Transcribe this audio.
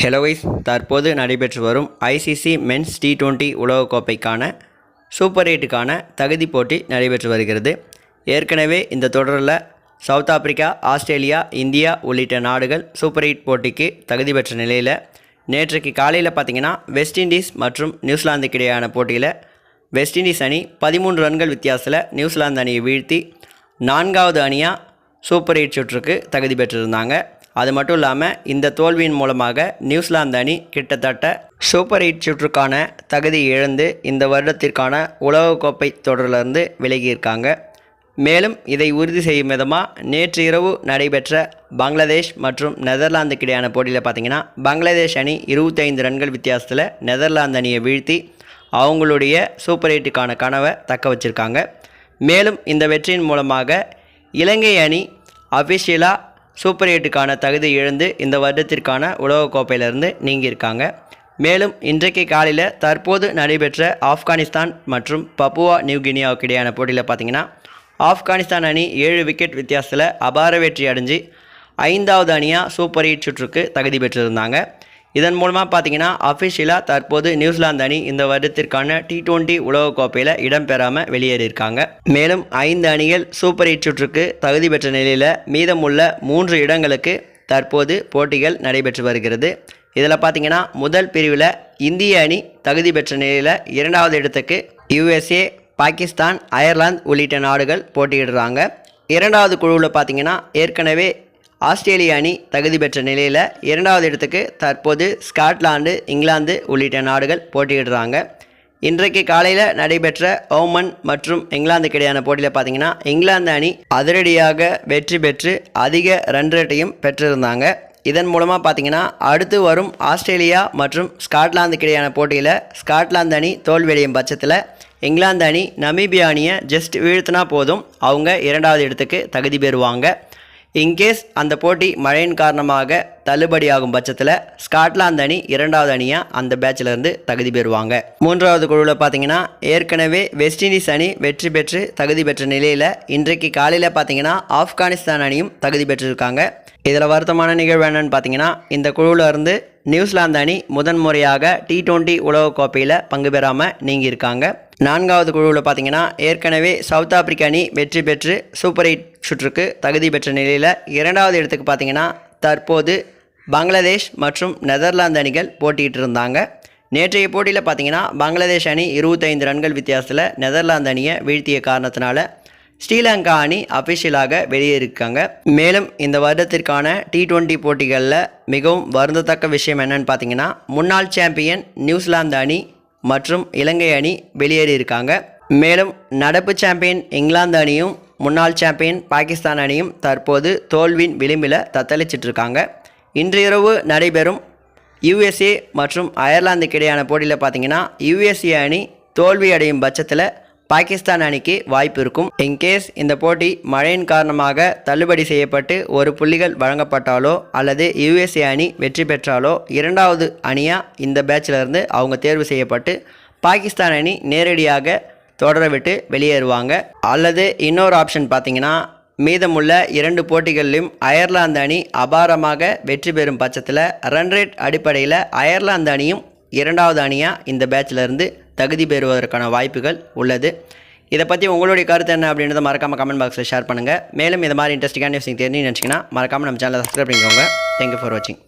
ஹெலோவைஸ் தற்போது நடைபெற்று வரும் ஐசிசி மென்ஸ் டி டுவெண்ட்டி உலகக்கோப்பைக்கான சூப்பர் எயிட்டுக்கான தகுதி போட்டி நடைபெற்று வருகிறது. ஏற்கனவே இந்த தொடரில் சவுத் ஆப்பிரிக்கா ஆஸ்திரேலியா இந்தியா உள்ளிட்ட நாடுகள் சூப்பர் எயிட் போட்டிக்கு தகுதி பெற்ற நிலையில் நேற்றைக்கு காலையில் பார்த்தீங்கன்னா வெஸ்ட் இண்டீஸ் மற்றும் நியூசிலாந்துக்கு இடையான போட்டியில் வெஸ்ட் இண்டீஸ் அணி பதிமூன்று ரன்கள் வித்தியாசத்தில் நியூசிலாந்து அணியை வீழ்த்தி நான்காவது அணியாக சூப்பர் எயிட் சுற்றுக்கு தகுதி பெற்றிருந்தாங்க. அது மட்டும் இல்லாமல் இந்த தோல்வியின் மூலமாக நியூசிலாந்து அணி கிட்டத்தட்ட சூப்பர் எயிட் சுற்றுக்கான தகுதி இழந்து இந்த வருடத்திற்கான உலகக்கோப்பை தொடரிலிருந்து விலகியிருக்காங்க. மேலும் இதை உறுதி செய்யும் விதமாக நேற்று இரவு நடைபெற்ற பங்களாதேஷ் மற்றும் நெதர்லாந்துக்கு இடையான போட்டியில் பார்த்தீங்கன்னா பங்களாதேஷ் அணி இருபத்தைந்து ரன்கள் வித்தியாசத்தில் நெதர்லாந்து அணியை வீழ்த்தி அவங்களுடைய சூப்பர் எயிட்டுக்கான கனவை தக்க வச்சிருக்காங்க. மேலும் இந்த வெற்றியின் மூலமாக இலங்கை அணி அஃபிஷியலாக சூப்பர் எயிட்டுக்கான தகுதி இழந்து இந்த வருடத்திற்கான உலகக்கோப்பையிலிருந்து நீங்கியிருக்காங்க. மேலும் இன்றைக்கு காலையில் தற்போது நடைபெற்ற ஆப்கானிஸ்தான் மற்றும் பப்புவா நியூகினியாவுக்கு இடையான போட்டியில் பார்த்தீங்கன்னா ஆப்கானிஸ்தான் அணி ஏழு விக்கெட் வித்தியாசத்தில் அபார வெற்றி அடைஞ்சு ஐந்தாவது அணியாக சூப்பர் எயிட் சுற்றுக்கு தகுதி பெற்றிருந்தாங்க. இதன் மூலமாக பார்த்தீங்கன்னா அஃபிஷியலாக தற்போது நியூசிலாந்து அணி இந்த வருடத்திற்கான டி டுவெண்ட்டி உலகக்கோப்பையில் இடம்பெறாமல் வெளியேறியிருக்காங்க. மேலும் ஐந்து அணிகள் சூப்பர் எயிட் சுற்றுக்கு தகுதி பெற்ற நிலையில் மீதமுள்ள மூன்று இடங்களுக்கு தற்போது போட்டிகள் நடைபெற்று வருகிறது. இதில் பார்த்தீங்கன்னா முதல் பிரிவில் இந்திய அணி தகுதி பெற்ற நிலையில் இரண்டாவது இடத்துக்கு யுஎஸ்ஏ பாகிஸ்தான் அயர்லாந்து உள்ளிட்ட நாடுகள் போட்டியிடுறாங்க. இரண்டாவது குழுவில் பார்த்தீங்கன்னா ஏற்கனவே ஆஸ்திரேலிய அணி தகுதி பெற்ற நிலையில் இரண்டாவது இடத்துக்கு தற்போது ஸ்காட்லாந்து இங்கிலாந்து உள்ளிட்ட நாடுகள் போட்டியிடுறாங்க. இன்றைக்கு காலையில் நடைபெற்ற ஓமன் மற்றும் இங்கிலாந்துக்கு இடையான போட்டியில் பார்த்தீங்கன்னா இங்கிலாந்து அணி அதிரடியாக வெற்றி பெற்று அதிக ரன் ரேட்டையும் பெற்றிருந்தாங்க. இதன் மூலமாக பார்த்தீங்கன்னா அடுத்து வரும் ஆஸ்திரேலியா மற்றும் ஸ்காட்லாந்துக்கு இடையான போட்டியில் ஸ்காட்லாந்து அணி தோல்வியடையும் பட்சத்தில் இங்கிலாந்து அணி நமீபியா அணியை ஜஸ்ட் வீழ்த்தினா போதும் அவங்க இரண்டாவது இடத்துக்கு தகுதி பெறுவாங்க. இன்கேஸ் அந்த போட்டி மழையின் காரணமாக தள்ளுபடியாகும் பட்சத்தில் ஸ்காட்லாந்து அணி இரண்டாவது அணியாக அந்த பேட்சிலிருந்து தகுதி பெறுவாங்க. மூன்றாவது குழுவில் பார்த்தீங்கன்னா ஏற்கனவே வெஸ்ட் இண்டீஸ் அணி வெற்றி பெற்று தகுதி பெற்ற நிலையில் இன்றைக்கு காலையில் பார்த்தீங்கன்னா ஆப்கானிஸ்தான் அணியும் தகுதி பெற்றிருக்காங்க. இதில் வருத்தமான நிகழ்வு என்னன்னு பார்த்தீங்கன்னா இந்த குழுவில் இருந்து நியூசிலாந்து அணி முதன் முறையாக டி டுவெண்ட்டி உலகக்கோப்பையில் பங்கு பெறாமல் நீங்கியிருக்காங்க நான்காவது குழுவில் பார்த்தீங்கன்னா ஏற்கனவே சவுத் ஆப்பிரிக்க அணி வெற்றி பெற்று சூப்பர் எயிட் சுற்றுக்கு தகுதி பெற்ற நிலையில் இரண்டாவது இடத்துக்கு பார்த்தீங்கன்னா தற்போது பங்களாதேஷ் மற்றும் நெதர்லாந்து அணிகள் போட்டிகிட்டு இருந்தாங்க. நேற்றைய போட்டியில் பார்த்தீங்கன்னா பங்களாதேஷ் அணி இருபத்தைந்து ரன்கள் வித்தியாசத்தில் நெதர்லாந்து அணியை வீழ்த்திய காரணத்தினால ஸ்ரீலங்கா அணி அஃபிஷியலாக வெளியேறிருக்காங்க மேலும் இந்த வருடத்திற்கான டி டுவெண்ட்டி போட்டிகளில் மிகவும் வருந்தத்தக்க விஷயம் என்னன்னு பார்த்தீங்கன்னா முன்னாள் சாம்பியன் நியூசிலாந்து அணி மற்றும் இலங்கை அணி வெளியேறியிருக்காங்க. மேலும் நடப்பு சாம்பியன் இங்கிலாந்து அணியும் முன்னாள் சாம்பியன் பாகிஸ்தான் அணியும் தற்போது தோல்வின் விளிம்பில் தத்தளிச்சிட்டு இருக்காங்க இன்று நடைபெறும் யுஎஸ்ஏ மற்றும் அயர்லாந்துக்கு இடையான போட்டியில் பார்த்தீங்கன்னா யுஎஸ்ஏ அணி தோல்வி அடையும் பட்சத்தில் பாகிஸ்தான் அணிக்கு வாய்ப்பு இருக்கும். இன்கேஸ் இந்த போட்டி மழையின் காரணமாக தள்ளுபடி செய்யப்பட்டு ஒரு புள்ளிகள் வழங்கப்பட்டாலோ அல்லது யுஎஸ்ஏ அணி வெற்றி பெற்றாலோ இரண்டாவது அணியாக இந்த பேட்சிலிருந்து அவங்க தேர்வு செய்யப்பட்டு பாகிஸ்தான் அணி நேரடியாக தொடர விட்டு வெளியேறுவாங்க. அல்லது இன்னொரு ஆப்ஷன் பார்த்தீங்கன்னா மீதமுள்ள இரண்டு போட்டிகளிலும் அயர்லாந்து அணி அபாரமாக வெற்றி பெறும் பட்சத்தில் ரன் ரேட் அடிப்படையில் அயர்லாந்து அணியும் இரண்டாவது அணியாக இந்த பேட்சிலிருந்து தகுதி பெறுவதற்கான வாய்ப்புகள் உள்ளது. இதை பற்றி உங்களுடைய கருத்து என்ன அப்படின்றத மறக்காமல் கமெண்ட் பாக்ஸில் ஷேர் பண்ணுங்கள் மேலும் இது மாதிரி இன்ட்ரெஸ்டிங்கான நியூஸ் தெரிஞ்சு நினச்சிங்கன்னா மறக்காமல் நம்ம சேனலை சப்ஸ்கிரைப் பண்ணிக்கோங்க. தேங்க்யூ ஃபார் வாட்சிங்